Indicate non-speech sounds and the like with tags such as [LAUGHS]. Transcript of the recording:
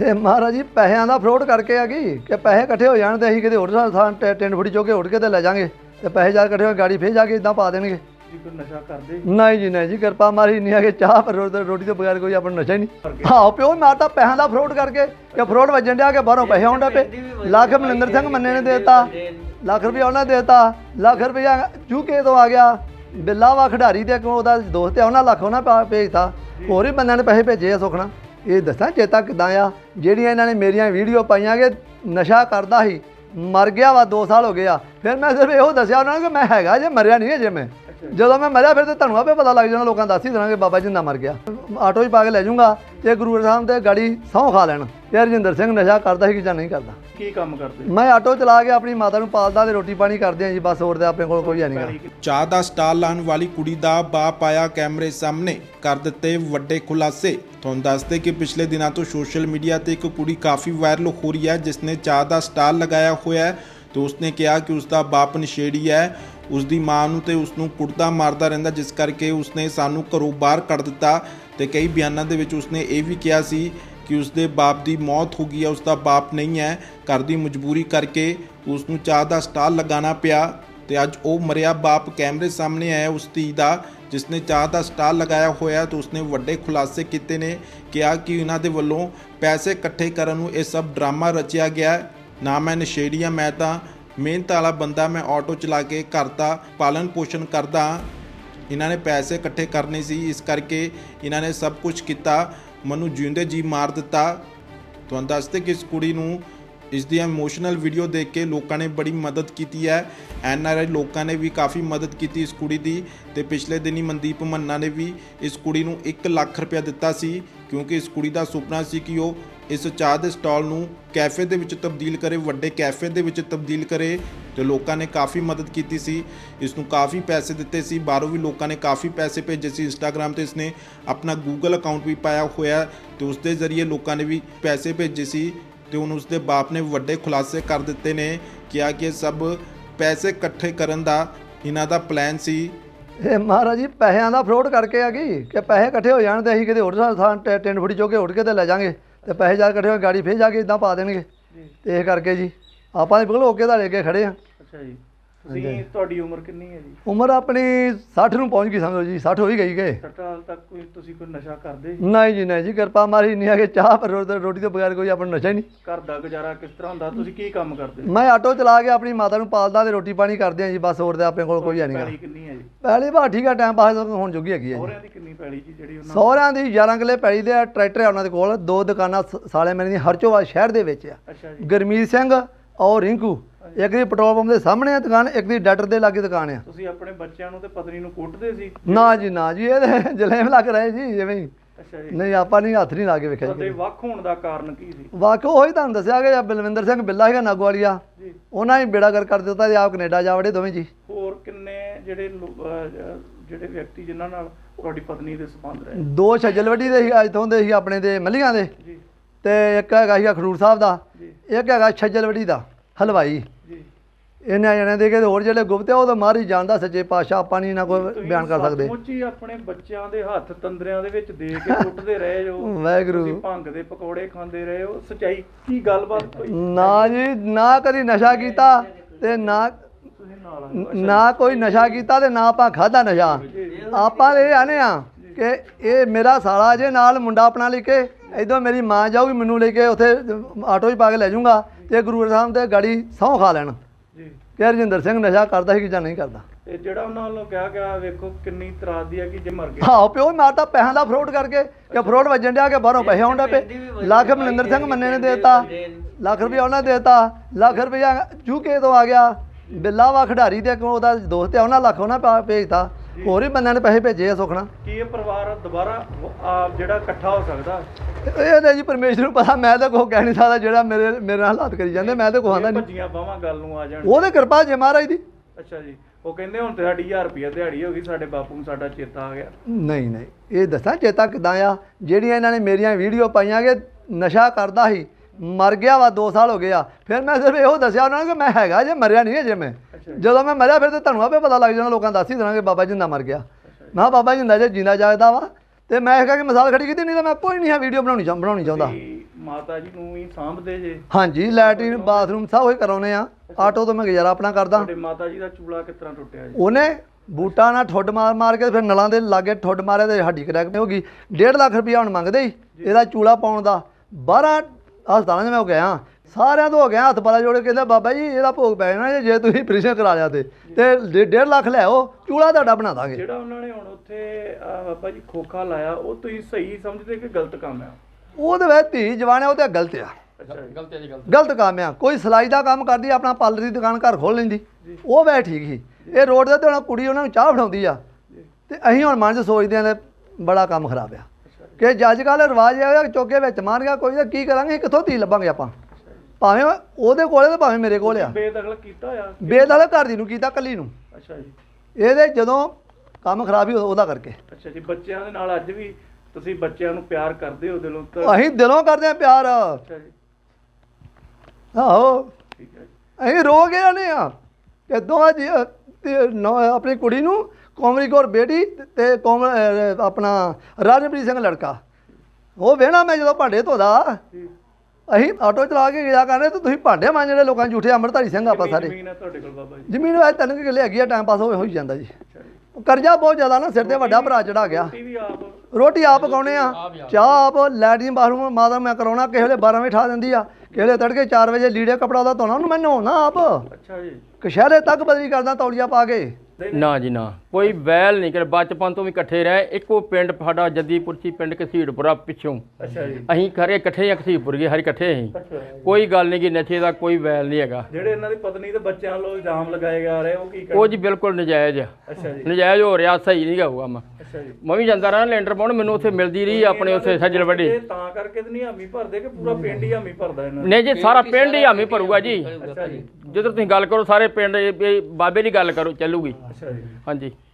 ਇਹ ਮਹਾਰਾਜ ਜੀ ਪੈਸਿਆਂ ਦਾ ਫਰੋਡ ਕਰਕੇ ਆ ਗਈ ਕਿ ਪੈਸੇ ਇਕੱਠੇ ਹੋ ਜਾਣ ਤੇ ਅਸੀਂ ਕਿਤੇ ਹੋਰ ਥਾਂ- ਥਾਂ ਟੈ- ਟੈਂਟ ਫੁੱਟੀ ਚੁੱਕ ਕੇ ਉੱਡ ਕੇ ਤੇ ਲੈ ਜਾਾਂਗੇ ਤੇ ਪੈਸੇ ਜਾ ਇਕੱਠੇ ਹੋ ਗਾੜੀ ਫੇਰ ਜਾ ਕੇ ਇਦਾਂ ਪਾ ਦੇਣਗੇ। ਜੀ ਕੋਈ ਨਸ਼ਾ ਕਰਦੇ? ਨਹੀਂ ਜੀ ਨਹੀਂ ਜੀ ਕਿਰਪਾ ਮਾਰੀ ਨਹੀਂ ਆ ਕਿ ਚਾਹ ਪਰ ਰੋਟੀ ਤੋਂ ਬਗੈਰ ਕੋਈ ਆਪਣਾ ਨਸ਼ਾ ਹੀ ਨਹੀਂ। ਹਾਂ ਪਿਓ ਮਾਰਤਾ ਪੈਸਿਆਂ ਦਾ ਫਰੋਡ ਕਰਕੇ ਕਿ ਫਰੋਡ ਵੱਜਣ ਡਿਆ ਕਿ ਬਾਹਰੋਂ ਪੈਸੇ ਆਉਂਦਾ ਪਏ। ਲੱਖ ਮਨਿੰਦਰ ਸਿੰਘ ਮੰਨੇ ਨੇ ਦੇਤਾ ਲੱਖ ਰੁਪਇਆ ਉਹਨਾਂ ਦੇਤਾ ਲੱਖ ਰੁਪਇਆ ਯੂਕੇ ਤੋਂ ਆ ਗਿਆ। ਬਿੱਲਾ ਵਾ ਖਿਡਾਰੀ ਤੇ ਕੋਲ ਉਹਦਾ ਦੋਸਤ ਆ ਉਹਨਾਂ ਲੱਖ ਉਹਨਾਂ ਪਾ- ਭੇਜਤਾ। ਹੋਰ ਵੀ ਬੰਦਿਆਂ ਨੇ ਪੈਸੇ ਭੇਜੇ ਆ ਸੁਖਣਾ ਇਹ ਦੱਸਾਂ ਚੇਤਾ ਕਿਦਾਂ ਆ, ਜਿਹੜੀਆਂ ਇਹਨਾਂ ਨੇ ਮੇਰੀਆਂ ਵੀਡੀਓ ਪਾਈਆਂ ਕਿ ਨਸ਼ਾ ਕਰਦਾ ਸੀ, ਮਰ ਗਿਆ ਵਾ 2 ਸਾਲ ਹੋ ਗਏ ਆ, ਫਿਰ ਮੈਂ ਸਿਰਫ ਇਹੋ ਦੱਸਿਆ ਉਹਨਾਂ ਨੂੰ ਕਿ ਮੈਂ ਹੈਗਾ ਜੇ, ਮਰਿਆ ਨਹੀਂ ਅਜੇ ਮੈਂ। ਜਦੋਂ ਮੈਂ ਮਰਿਆ ਫਿਰ ਤੇ ਤੁਹਾਨੂੰ ਆਪੇ ਪਤਾ ਲੱਗ ਜਾਣਾ ਲੋਕਾਂ ਦੱਸ ਹੀ ਦੇਣਾ ਕਿ ਬਾਬਾ ਜਿੰਦਾ ਮਰ ਗਿਆ। ਆਟੋ 'ਚ ਪਾ ਕੇ ਲੈ ਜਾਊਂਗਾ ਤੇ ਗੁਰੂ ਗ੍ਰੰਥ ਸਾਹਿਬ ਤੇ ਗਾੜੀ ਸਹੁੰ ਖਾ ਲੈਣ ਤੇ ਰਜਿੰਦਰ ਸਿੰਘ ਨਸ਼ਾ ਕਰਦਾ ਸੀ ਕਿ ਜਾਂ ਨਹੀਂ ਕਰਦਾ। ਕੀ ਕੰਮ ਕਰਦੇ? ਮੈਂ ਆਟੋ ਚਲਾ ਕੇ ਆਪਣੀ ਮਾਤਾ ਨੂੰ ਪਾਲਦਾ ਤੇ ਰੋਟੀ ਪਾਣੀ ਕਰਦੇ ਆ ਜੀ ਬਸ ਹੋਰ ਤੇ ਆਪਣੇ ਕੋਲ ਕੋਈ ਹੈ ਨਹੀਂਗਾ ਚਾਹ ਦਾ ਸਟਾਲ ਲਾਉਣ ਵਾਲੀ ਕੁੜੀ ਦਾ ਬਾਪ ਆਇਆ ਕੈਮਰੇ ਸਾਹਮਣੇ ਕਰ ਦਿੱਤੇ ਵੱਡੇ ਖੁਲਾਸੇ। ਤੁਹਾਨੂੰ ਦੱਸਦੇ ਕਿ ਪਿਛਲੇ ਦਿਨਾਂ ਤੋਂ ਸੋਸ਼ਲ ਮੀਡੀਆ ਤੇ ਇੱਕ ਕੁੜੀ ਕਾਫੀ ਵਾਇਰਲ ਹੋ ਰਹੀ ਹੈ ਜਿਸ ਨੇ ਚਾਹ ਦਾ ਸਟਾਲ ਲਗਾਇਆ ਹੋਇਆ ਹੈ ਤੇ ਉਸਨੇ ਕਿਹਾ ਕਿ ਉਸ ਦਾ ਬਾਪ ਨਸ਼ੇੜੀ ਹੈ। ਉਸ ਦੀ ਮਾਂ ਨੂੰ ਤੇ ਉਸ ਨੂੰ ਕੁੱਟਦਾ, ਮਾਰਦਾ ਰਹਿੰਦਾ, ਜਿਸ ਕਰਕੇ ਉਸਨੇ ਸਾਨੂੰ ਘਰੋਂ ਬਾਹਰ ਕੱਢ ਦਿੱਤਾ ਤੇ ਕਈ ਬਿਆਨਾਂ ਦੇ ਵਿੱਚ ਉਸਨੇ ਇਹ ਵੀ ਕਿਹਾ ਸੀ ਕਿ ਉਸਦੇ ਬਾਪ ਦੀ ਮੌਤ ਹੋ ਗਈ ਹੈ ਉਸਦਾ ਬਾਪ ਨਹੀਂ ਹੈ। ਘਰ ਦੀ ਮਜਬੂਰੀ ਕਰਕੇ ਉਸ ਨੂੰ ਚਾਹ ਦਾ ਸਟਾਲ ਲਗਾਉਣਾ ਪਿਆ ਤੇ ਅੱਜ ਉਹ ਮਰਿਆ। ਬਾਪ ਕੈਮਰੇ ਸਾਹਮਣੇ ਆਇਆ ਉਸ ਧੀ ਦਾ, ਜਿਸਨੇ ਚਾਹ ਦਾ ਸਟਾਲ ਲਗਾਇਆ ਹੋਇਆ ਤੇ ਉਸਨੇ ਵੱਡੇ ਖੁਲਾਸੇ ਕੀਤੇ ਨੇ, ਕਿਹਾ ਕਿ ਇਹਨਾਂ ਦੇ ਵੱਲੋਂ ਪੈਸੇ ਇਕੱਠੇ ਕਰਨ ਨੂੰ ਇਹ ਸਭ ਡਰਾਮਾ ਰਚਿਆ ਗਿਆ। ਨਾ ਮੈਂ ਨਸ਼ੇੜੀ ਹਾਂ ਮੈਂ ਤਾਂ ਮਿਹਨਤ ਵਾਲਾ ਬੰਦਾ ਮੈਂ ਆਟੋ ਚਲਾ ਕੇ ਘਰ ਦਾ ਪਾਲਣ ਪੋਸ਼ਣ ਕਰਦਾ ਹਾਂ ਇਹਨਾਂ ਨੇ ਪੈਸੇ ਇਕੱਠੇ ਕਰਨੇ ਸੀ, ਇਸ ਕਰਕੇ ਇਹਨਾਂ ਨੇ ਸਭ ਕੁਝ ਕੀਤਾ, ਮੈਨੂੰ ਜਿਉਂਦੇ ਜੀ ਮਾਰ ਦਿੱਤਾ। ਤੁਹਾਨੂੰ ਦੱਸਦੇ ਕਿ ਇਸ ਕੁੜੀ ਨੂੰ ਇਸ ਦੀ ਇਮੋਸ਼ਨਲ ਵੀਡੀਓ ਦੇਖ ਕੇ ਲੋਕਾਂ ਨੇ ਬੜੀ ਮਦਦ ਕੀਤੀ ਹੈ। ਐਨ ਆਰ ਆਈ ਲੋਕਾਂ ਨੇ ਵੀ ਕਾਫੀ ਮਦਦ ਕੀਤੀ ਇਸ ਕੁੜੀ ਦੀ ਤੇ ਪਿਛਲੇ ਦਿਨੀ ਮਨਦੀਪ ਮੰਨਾ ਨੇ ਵੀ ਇਸ ਕੁੜੀ ਨੂੰ 1 ਲੱਖ ਰੁਪਇਆ ਦਿੱਤਾ ਸੀ ਕਿਉਂਕਿ ਇਸ ਕੁੜੀ ਦਾ ਸੁਪਨਾ ਸੀ ਕਿ ਉਹ ਇਸ ਚਾਹ ਦੇ ਸਟਾਲ ਨੂੰ ਕੈਫੇ ਦੇ ਵਿੱਚ ਤਬਦੀਲ ਕਰੇ, ਵੱਡੇ ਕੈਫੇ ਦੇ ਵਿੱਚ ਤਬਦੀਲ ਕਰੇ ਤੇ ਲੋਕਾਂ ਨੇ ਕਾਫੀ ਮਦਦ ਕੀਤੀ ਸੀ। ਇਸ ਨੂੰ ਕਾਫੀ ਪੈਸੇ ਦਿੱਤੇ ਸੀ। ਬਾਹਰੋਂ ਵੀ ਲੋਕਾਂ ਨੇ ਕਾਫੀ ਪੈਸੇ ਭੇਜੇ ਸੀ। ਇੰਸਟਾਗ੍ਰam ਤੇ ਇਸਨੇ ਆਪਣਾ ਗੂਗਲ ਅਕਾਊਂਟ ਵੀ ਪਾਇਆ ਹੋਇਆ ਤੇ ਉਸ ਦੇ ਜ਼ਰੀਏ ਲੋਕਾਂ ਨੇ ਵੀ ਪੈਸੇ ਭੇਜੇ ਸੀ। ਤੇ ਹੁਣ ਉਸ ਦੇ ਬਾਪ ਨੇ ਵੱਡੇ ਖੁਲਾਸੇ ਕਰ ਦਿੱਤੇ ਨੇ ਕਿਹਾ ਕਿ ਇਹ ਸਭ ਪੈਸੇ ਇਕੱਠੇ ਕਰਨ ਦਾ ਇਹਨਾਂ ਦਾ ਪਲਾਨ ਸੀ। ਇਹ ਮਹਾਰਾਜ ਜੀ ਪੈਸਿਆਂ ਦਾ ਫਰੋਡ ਕਰਕੇ ਆ ਗਈ ਕਿ ਪੈਸੇ ਇਕੱਠੇ ਹੋ ਜਾਣ ਤੇ ਅਸੀਂ ਕਿਤੇ ਹੋਰ ਥਾਂ- ਟੈ- ਟੈਂਟ ਫੁੱਟੀ ਚੁੱਕ ਕੇ ਉੱਡ ਕੇ ਤੇ ਲੈ ਜਾਾਂਗੇ ਤੇ ਪੈਸੇ ਜਾ ਇਕੱਠੇ ਹੋ ਕੇ ਗਾੜੀ ਫੇਰ ਜਾ ਕੇ ਇਦਾਂ ਪਾ ਦੇਣਗੇ। ਤੇ ਇਹ ਕਰਕੇ ਜੀ ਆਪਾਂ ਤਾਂ ਬਿਲਕੁਲ ਓਕੇ ਦਾ ਲੈ ਕੇ ਖੜੇ ਆ ਅੱਛਾ ਜੀ। ਤੁਸੀਂ ਤੁਹਾਡੀ ਉਮਰ ਕਿੰਨੀ ਹੈ ਜੀ? ਉਮਰ ਆਪਣੀ 60 ਨੂੰ ਪਹੁੰਚ ਗਈ ਸਮਝੋ ਜੀ 60 ਹੋ ਹੀ ਗਈ ਗਏ 60 ਸਾਲ ਤੱਕ ਕੋਈ ਤੁਸੀਂ ਕੋਈ ਨਸ਼ਾ ਕਰਦੇ ਨਹੀਂ ਜੀ ਨਹੀਂ ਜੀ ਕਿਰਪਾ ਮਾਰੀ ਨਹੀਂ ਆ ਕਿ ਚਾਹ ਪਰ ਰੋਟੀ ਤੋਂ ਬਗੈਰ ਕੋਈ ਆਪਣਾ ਨਸ਼ਾ ਹੀ ਨਹੀਂ। ਘਰ ਦਾ ਗੁਜ਼ਾਰਾ ਕਿਸ ਤਰ੍ਹਾਂ ਹੁੰਦਾ? ਤੁਸੀਂ ਕੀ ਕੰਮ ਕਰਦੇ ਮੈਂ ਆਟੋ ਚਲਾ ਕੇ ਆਪਣੀ ਮਾਤਾ ਨੂੰ ਪਾਲਦਾ ਤੇ ਰੋਟੀ ਪਾਣੀ ਕਰਦੇ ਆ ਜੀ ਬਸ ਹੋਰ ਤੇ ਆਪਣੇ ਕੋਲ ਕੋਈ ਹੈ ਪੈਲੀ ਕਿੰਨੀ ਹੈ ਜੀ? ਪਹਿਲੀ ਵਾਰ ਠੀਕ ਆ ਟਾਈਮ ਪਾਸ ਹੁਣ ਜੁਗੀ ਹੈਗੀ ਹੈ ਜੀ। ਸਹੁਰਿਆਂ ਦੀ ਕਿੰਨੀ ਪੈਲੀ ਜੀ ਜਿਹੜੀ ਉਹਨਾਂ ਸਹੁਰਿਆਂ ਦੀ 11 ਕਿੱਲੇ ਪੈਲੀ ਦੇ ਆ, ਟਰੈਕਟਰ ਆ ਉਹਨਾਂ ਦੇ ਕੋਲ। ਦੋ ਦੁਕਾਨਾਂ ਸਾਲੇ ਮੇਰੇ ਦੀ ਹਰਚੋਵਾ ਸ਼ਹਿਰ ਦੇ ਵਿੱਚ ਆ। ਗਰਮੀਤ ਸਿੰਘ ਔਰ ਰਿੰਕੂ। ਇੱਕ ਦੀ ਪੈਟਰੋਲ ਪੰਪ ਦੇ ਸਾਹਮਣੇ ਆ ਦੁਕਾਨ ਇੱਕ ਦੀ ਡਾਕਟਰ ਦੇ ਲਾਗੇ ਦੁਕਾਨ ਆ। ਤੁਸੀਂ ਆਪਣੇ ਬੱਚਿਆਂ ਨੂੰ ਤੇ ਪਤਨੀ ਨੂੰ ਕੁੱਟਦੇ ਸੀ? ਨਾ ਜੀ ਨਾ ਜੀ ਇਹ [LAUGHS] ਜਲੇਮ ਲੱਗ ਰਹੇ ਜੀ ਜਿਵੇਂ ਹੀ। ਅੱਛਾ ਜੀ। ਨਹੀਂ ਆਪਾਂ ਨਹੀਂ ਹੱਥ ਨਹੀਂ ਲਾ ਕੇ ਵੇਖਿਆ ਜੀ ਵੱਖ ਹੋਣ ਦਾ ਕਾਰਨ ਕੀ ਸੀ? ਵਾਕਿਆ ਉਹੀ ਤੁਹਾਨੂੰ ਦੱਸਿਆ ਕਿ ਬਲਵਿੰਦਰ ਸਿੰਘ ਬਿੱਲਾ ਹੈਗਾ ਨਾਗਵਾਲੀਆ। ਜੀ। ਉਹਨਾਂ ਹੀ ਬੇੜਾ ਕਰ ਕਰ ਦਿੱਤਾ ਤੇ ਆਪ ਕੈਨੇਡਾ ਜਾ ਵੜੇ ਦੋਵੇਂ ਜੀ। ਹੋਰ ਕਿੰਨੇ ਜਿਹੜੇ ਜਿਹੜੇ ਵਿਅਕਤੀ ਜਿਨ੍ਹਾਂ ਨਾਲ ਤੁਹਾਡੀ ਪਤਨੀ ਦੇ ਸੰਬੰਧ ਰਹੇ? ਦੋ ਛਜਲਵੱਡੀ ਦੇ ਸੀ ਅੱਜ ਤੋਂ ਦੇ ਸੀ ਆਪਣੇ ਦੇ ਮੱਲੀਆਂ ਦੇ। ਜੀ। ਤੇ ਇੱਕ ਹੈਗਾ ਸੀਗਾ ਖਡੂਰ ਸਾਹਿਬ ਦਾ। ਜੀ। ਇੱਕ ਹੈਗਾ ਛਜਲਵੱਡੀ ਦਾ ਹਲਵਾਈ। ਇਹਨਾਂ ਜਣਿਆਂ ਦੇ ਕਿ ਹੋਰ ਜਿਹੜੇ ਗੁਪਤ ਆ ਉਹ ਤਾਂ ਮਾਰ ਹੀ ਜਾਣਦਾ ਸੱਚੇ ਪਾਤਸ਼ਾਹ ਆਪਾਂ ਨਹੀਂ ਨਾ ਕੋਈ ਤੁਸੀਂ ਬਿਆਨ ਕਰ ਸਕਦੇ। ਸੱਚਮੁੱਚ ਹੀ ਆਪਣੇ ਬੱਚਿਆਂ ਦੇ ਹੱਥ ਤੰਦਰਿਆਂ ਦੇ ਵਿੱਚ ਦੇ ਕੇ ਕੁੱਟਦੇ ਰਹੇ ਜੋ [LAUGHS] ਵਾਹਿਗੁਰੂ। ਤੁਸੀਂ ਭੰਗ ਦੇ ਪਕੌੜੇ ਖਾਂਦੇ ਰਹੇ ਹੋ। ਸਚਾਈ ਕੀ ਗੱਲਬਾਤ ਕੋਈ ਨਾ ਜੀ ਨਾ ਕਦੀ ਨਸ਼ਾ ਕੀਤਾ ਤੇ ਨਾ ਤੁਸੀਂ ਨਾਲ ਆਏ। ਨਾ ਕੋਈ ਨਸ਼ਾ ਕੀਤਾ ਤੇ ਨਾ ਆਪਾਂ ਖਾਦਾ ਨਸ਼ਾ। ਆਪਾਂ ਇਹ ਆਨੇ ਆ ਕਿ ਇਹ ਮੇਰਾ ਸਾਲਾ ਜੇ ਨਾਲ ਮੁੰਡਾ ਆਪਣਾ ਲੈ ਕੇ ਇਦੋਂ ਮੇਰੀ ਮਾਂ ਜਾਊਗੀ ਮੈਨੂੰ ਲੈ ਕੇ ਉੱਥੇ ਆਟੋ 'ਚ ਪਾ ਕੇ ਲੈ ਜਾਊਂਗਾ ਤੇ ਗੁਰੂ ਗ੍ਰੰਥ ਸਾਹਿਬ ਤੇ ਗਾੜੀ ਸਹੁੰ ਖਾ ਲੈਣ। ਕਿ ਰਜਿੰਦਰ ਸਿੰਘ ਨਸ਼ਾ ਕਰਦਾ ਸੀ ਕਿ ਜਾਂ ਨਹੀਂ ਕਰਦਾ। ਤੇ ਜਿਹੜਾ ਉਹਨਾਂ ਵੱਲੋਂ ਕਿਹਾ ਗਿਆ ਵੇਖੋ ਕਿੰਨੀ ਤਰਾਸ ਦੀ ਹੈ ਕਿ ਜੇ ਮਰ ਗਿਆ ਹਾਂ ਪਿਓ ਮਾਰਤਾ ਪੈਸਿਆਂ ਦਾ ਫਰੋਡ ਕਰਕੇ ਕਿ ਫਰੋਡ ਵੱਜਣ ਡਿਆ ਕਿ ਬਾਹਰੋਂ ਪੈਸੇ ਆਉਂਦਾ ਪਏ। ਲੱਖ ਮਨਿੰਦਰ ਸਿੰਘ ਮੰਨੇ ਨੇ ਦੇਤਾ। ਲੱਖ ਰੁਪਇਆ ਉਹਨਾਂ ਦੇਤਾ। ਲੱਖ ਰੁਪਇਆ ਯੂਕੇ ਤੋਂ ਆ ਗਿਆ। ਬਿੱਲਾ ਵਾ ਖਿਡਾਰੀ ਤੇ ਕੋਲ ਉਹਦਾ ਦੋਸਤ ਆ ਉਹਨਾਂ ਲੱਖ ਉਹਨਾਂ ਪਾ- ਭੇਜਤਾ ਹੋਰ ਵੀ ਬੰਦਿਆਂ ਨੇ ਪੈਸੇ ਭੇਜੇ ਆ ਸੁਖਣਾ ਕੀ ਇਹ ਪਰਿਵਾਰ ਦੁਬਾਰਾ ਆ ਜਿਹੜਾ ਇਕੱਠਾ ਹੋ ਸਕਦਾ? ਇਹ ਤਾਂ ਜੀ ਪਰਮੇਸ਼ਰ ਨੂੰ ਪਤਾ ਮੈਂ ਤਾਂ ਕੋਈ ਕਹਿ ਨਹੀਂ ਸਕਦਾ ਜਿਹੜਾ ਮੇਰੇ ਮੇਰੇ ਨਾਲ ਹਾਲਾਤ ਕਰੀ ਜਾਂਦੇ ਮੈਂ ਤਾਂ ਕੋਈ ਆਂਦਾ ਨਹੀਂ। ਭੱਜੀਆਂ ਬਾਹਾਂ ਗੱਲ ਨੂੰ ਆ ਜਾਣ। ਉਹਦੇ ਕਿਰਪਾ ਜੇ ਮਹਾਰਾਜ ਦੀ। ਅੱਛਾ ਜੀ ਉਹ ਕਹਿੰਦੇ ਹੁਣ ਤੇ ਸਾਡੀ 1000 ਰੁਪਿਆ ਦਿਹਾੜੀ ਹੋ ਗਈ ਸਾਡੇ ਬਾਪੂ ਨੂੰ ਸਾਡਾ ਚੇਤਾ ਆ ਗਿਆ। ਨਹੀਂ ਨਹੀਂ ਇਹ ਦੱਸਾਂ ਚੇਤਾ ਕਿਦਾਂ ਆ? ਜਿਹੜੀਆਂ ਇਹਨਾਂ ਨੇ ਮੇਰੀਆਂ ਵੀਡੀਓ ਪਾਈਆਂ ਕਿ ਨਸ਼ਾ ਕਰਦਾ ਸੀ ਮਰ ਗਿਆ ਵਾ 2 ਸਾਲ ਹੋ ਗਏ ਆ। ਫਿਰ ਮੈਂ ਸਿਰਫ ਇਹੋ ਦੱਸਿਆ ਉਹਨਾਂ ਨੂੰ ਕਿ ਮੈਂ ਹੈਗਾ ਜੇ ਮਰਿਆ ਨਹੀਂ ਅਜੇ ਮੈਂ। ਜਦੋਂ ਮੈਂ ਮਰਿਆ ਫਿਰ ਤੇ ਤੁਹਾਨੂੰ ਆਪੇ ਪਤਾ ਲੱਗ ਜਾਣਾ ਲੋਕਾਂ ਨੂੰ ਦੱਸ ਹੀ ਦੇਣਾ ਕਿ ਬਾਬਾ ਜਿੰਦਾ ਮਰ ਗਿਆ। ਮੈਂ ਕਿਹਾ ਬਾਬਾ ਜਿੰਦਾ ਜੇ ਜਿੰਦਾ ਜਾਗਦਾ ਵਾ ਤੇ ਮੈਂ ਇਹ ਕਿਹਾ ਕਿ ਮਿਸਾਲ ਖੜੀ ਕੀਤੀ ਨਹੀਂ ਤਾਂ ਮੈਂ ਕੋਈ ਨਹੀਂ ਹੈ ਵੀਡੀਓ ਬਣਾਉਣੀ ਚਾਹ ਬਣਾਉਣੀ ਚਾਹੁੰਦਾ। ਮਾਤਾ ਜੀ ਨੂੰ ਹੀ ਸਾਂਭਦੇ ਜੇ। ਹਾਂਜੀ ਲੈਟਰੀਨ ਬਾਥਰੂਮ ਸਭ ਉਹੀ ਕਰਾਉਨੇ ਆ। ਆਟੋ ਤੋਂ ਮੈਂ ਗੁਜ਼ਾਰਾ ਆਪਣਾ ਕਰਦਾ। ਤੁਹਾਡੇ ਮਾਤਾ ਜੀ ਦਾ ਚੂਲਾ ਕਿਸ ਤਰ੍ਹਾਂ ਟੁੱਟਿਆ ਜੀ? ਉਹਨੇ ਬੂਟਾ ਨਾਲ ਠੁੱਡ ਮਾਰ ਮਾਰ ਕੇ ਫਿਰ ਨਲਾਂ ਦੇ ਲਾਗੇ ਠੁੱਡ ਮਾਰਿਆ ਤੇ ਹੱਡੀ ਕਰੈਕ ਹੋ ਗਈ। 1.5 ਲੱਖ ਰੁਪਇਆ ਹੁਣ ਮੰਗਦੇ ਹੀ ਇਹਦਾ ਚੂਲਾ ਪਾਉਣ ਦਾ। 12 ਹਸਪਤਾਲਾਂ 'ਚ ਮੈਂ ਹੋ ਗਿਆ। ਸਾਰਿਆਂ ਤੋਂ ਹੋ ਗਿਆ ਹੱਥ ਪਾਲਾ ਜੋੜ ਕੇ ਕਹਿੰਦਾ ਬਾਬਾ ਜੀ ਇਹਦਾ ਭੋਗ ਪੈ ਜਾਣਾ ਜੇ ਤੁਸੀਂ ਆਪਰੇਸ਼ਨ ਕਰਾ ਲਿਆ ਤੇ। ਤੇ 1.5 ਲੱਖ ਲੈ ਆਓ ਚੂਲਾ ਤੁਹਾਡਾ ਬਣਾ ਦਾਂਗੇ। ਜਿਹੜਾ ਉਹਨਾਂ ਨੇ ਹੁਣ ਉੱਥੇ ਬਾਬਾ ਜੀ ਖੋਖਾ ਲਾਇਆ ਉਹ ਤੁਸੀਂ ਸਹੀ ਸਮਝਦੇ ਕਿ ਗਲਤ ਕੰਮ ਆ? ਉਹਦੇ ਵਿੱਚ ਧੀ ਜਵਾਨ ਹੈ ਉਹ ਤੇ ਗਲਤ ਆ। ਗਲਤ ਹੈ ਜੀ ਗਲਤ ਗਲਤ ਕੰਮ ਆ। ਕੋਈ ਸਿਲਾਈ ਦਾ ਕੰਮ ਕਰਦੀ ਆ, ਆਪਣਾ ਪਾਰਲਰ ਦੀ ਦੁਕਾਨ ਘਰ ਖੋਲ ਲੈਂਦੀ। ਉਹ ਵੈ ਠੀਕ ਸੀ। ਇਹ ਰੋਡ ਦੇ ਤੇ ਹੁਣ ਕੁੜੀ ਉਹਨਾਂ ਨੂੰ ਚਾਹ ਫੜਾਉਂਦੀ ਆ। ਤੇ ਅਸੀਂ ਹੁਣ ਮਨ 'ਚ ਸੋਚਦੇ ਆਂ ਤੇ ਬੜਾ ਕੰਮ ਖਰਾਬ ਆ। ਕਿ ਜੱਜ ਕੱਲ ਰਿਵਾਜ ਇਹ ਆ ਚੋਕੇ ਵਿੱਚ ਮਾਰ ਗਿਆ ਕੋਈ ਤਾਂ ਕੀ ਕਰਾਂਗੇ? ਕਿੱਥੋਂ ਧੀ ਲੱਭਾਂਗੇ ਆਪਾਂ। ਭਾਵੇਂ ਉਹਦੇ ਕੋਲੇ ਤੇ ਭਾਵੇਂ ਮੇਰੇ ਕੋਲ ਆ। ਬੇਦਖਲ ਕੀਤਾ ਆ ਬੇਦਲ ਘਰ ਦੀ ਨੂੰ ਕੀਤਾ ਕੱਲੀ ਨੂੰ। ਅੱਛਾ ਜੀ। ਇਹਦੇ ਜਦੋਂ ਕੰਮ ਖਰਾਬ ਹੀ ਉਹਦਾ ਕਰਕੇ। ਅੱਛਾ ਜੀ ਬੱਚਿਆਂ ਦੇ ਨਾਲ ਅੱਜ ਵੀ ਤੁਸੀਂ ਬੱਚਿਆਂ ਨੂੰ ਪਿਆਰ ਕਰਦੇ ਹੋ ਦਿਲੋਂ ਤਾਂ ਅਸੀਂ ਦਿਲੋਂ ਕਰਦੇ ਆ ਪਿਆਰ। ਅੱਛਾ ਜੀ। ਆਹੋ। ਠੀਕ ਹੈ ਅਸੀਂ ਰੋ ਗਏ ਨੇ ਆ ਕਿ ਦੋਵਾਂ ਜੀ ਆਪਣੀ ਕੁੜੀ ਨੂੰ ਕੋਮਰੀ ਕੌਰ ਬੇਟੀ ਤੇ ਕੋਮ ਆਪਣਾ ਰਾਜਪ੍ਰੀਤ ਸਿੰਘ ਲੜਕਾ। ਉਹ ਵੇਣਾ ਮੈਂ ਜਦੋਂ ਭਾਂਡੇ ਧੋਦਾ। ਅਸੀਂ ਆਟੋ ਚਲਾ ਕੇ ਗਿਆ ਕਰਨੇ ਤੇ ਤੁਸੀਂ ਭਾਂਡੇ ਮਾਂਜਣੇ ਲੋਕਾਂ ਦੇ ਝੂਠੇ ਅੰਮ੍ਰਿਤਧਾਰੀ ਸਿੰਘ ਆਪਾਂ ਸਾਰੇ। ਜ਼ਮੀਨ ਹੈ ਤੁਹਾਡੇ ਕੋਲ ਬਾਬਾ ਜੀ। ਜ਼ਮੀਨ ਵਾਜ ਤਿੰਨ ਕੁ ਕਿੱਲੇ ਹੈਗੀ ਆ ਟਾਈਮ ਪਾਸ ਹੋਏ ਹੋਈ ਜਾਂਦਾ ਜੀ। ਅੱਛਾ ਜੀ। ਉਹ ਕਰਜ਼ਾ ਬਹੁਤ ਜ਼ਿਆਦਾ ਨਾ ਸਿਰ ਤੇ ਵੱਡਾ ਭਰਾ ਚੜਾ ਗਿਆ। ਰੋਟੀ ਵੀ ਆਪ ਰੋਟੀ ਆਪ ਪਕਾਉਣੇ ਆ। ਚਾਹ ਆਪ ਲੈਟਰੀਨ ਬਾਥਰੂਮ ਮਾਤਾ ਮੈਂ ਕਰਾਉਣਾ ਕਿਸੇ ਵੇਲੇ 12 ਵਜੇ ਠਾ ਦਿੰਦੀ ਆ। ਕਿਸੇ ਵੇਲੇ ਤੜਕੇ 4 ਵਜੇ ਲੀੜੇ ਕਪੜਾ ਉਹਦਾ ਧੋਣਾ ਉਹਨੂੰ ਮੈਂ ਨਹਾਉਣਾ ਆਪ। ਅੱਛਾ ਜੀ। ਕਸ਼ਹਿਰੇ ਤੱਕ ਬਦਲੀ ਕਰਦਾ ਤੌਲੀਆ ਪਾ ਕੇ। ਨਾ ਜੀ ਨਾ। ਕੋਈ ਵੈਲ ਨਹੀਂ ਕਰ ਬਚਪਨ ਤੋਂ ਵੀ ਇਕੱਠੇ ਰਹੇ। ਇੱਕੋ ਪਿੰਡ ਸਾਡਾ ਜੱਦੀਪੁਰਚੀ ਪਿੰਡ ਕਸੀੜਪੁਰਾ ਪਿੱਛੋਂ। ਅੱਛਾ ਜੀ। ਅਸੀਂ ਖਰੇ ਇਕੱਠੇ ਆ ਕਸੀੜਪੁਰ ਗਏ ਹਰ ਇਕੱਠੇ ਅਸੀਂ ਕੋਈ ਗੱਲ ਨਹੀਂ ਕਿ ਨਸ਼ੇ ਦਾ ਕੋਈ ਵੈਲ ਨਹੀਂ ਹੈਗਾ। ਜਿਹੜੇ ਇਹਨਾਂ ਦੀ ਪਤਨੀ ਤੇ ਬੱਚਿਆਂ ਵੱਲੋਂ ਇਲਜ਼ਾਮ ਲਗਾਏ ਜਾ ਰਹੇ ਉਹ ਕੀ ਉਹ ਕਰ ਜੀ ਬਿਲਕੁਲ ਨਜਾਇਜ਼ ਆ। ਅੱਛਾ ਜੀ। ਨਜਾਇਜ਼ ਹੋ ਰਿਹਾ ਸਹੀ ਨਹੀਂ ਗਾਊਗਾ ਮੈਂ। ਅੱਛਾ ਜੀ। ਮੈਂ ਵੀ ਜਾਂਦਾ ਰਹਾ ਲੈਂਟਰ ਪਾਉਣ ਮੈਨੂੰ ਉੱਥੇ ਮਿਲਦੀ ਰਹੀ ਆਪਣੇ ਉੱਥੇ ਸੱਜਲ ਵੱਡੀ। ਇਹ ਤਾਂ ਕਰਕੇ ਤੇ ਨਹੀਂ ਹਾਮੀ ਭਰਦੇ ਕਿ ਪੂਰਾ ਪਿੰਡ ਹੀ ਹਾਮੀ ਭਰਦਾ ਇਹਨਾਂ? ਨਹੀਂ ਜੀ ਸਾਰਾ ਪਿੰਡ ਹੀ ਹਾਮੀ ਭਰੂਗਾ ਜੀ। ਜਦੋਂ ਤੁਸੀਂ ਗੱਲ ਕਰੋ ਸਾਰੇ ਪਿੰਡ ਬਾਬੇ ਦੀ ਗੱਲ ਕਰੋ ਚੱਲੂਗੀ। ਅੱਛਾ ਜੀ। ਹਾਂਜੀ।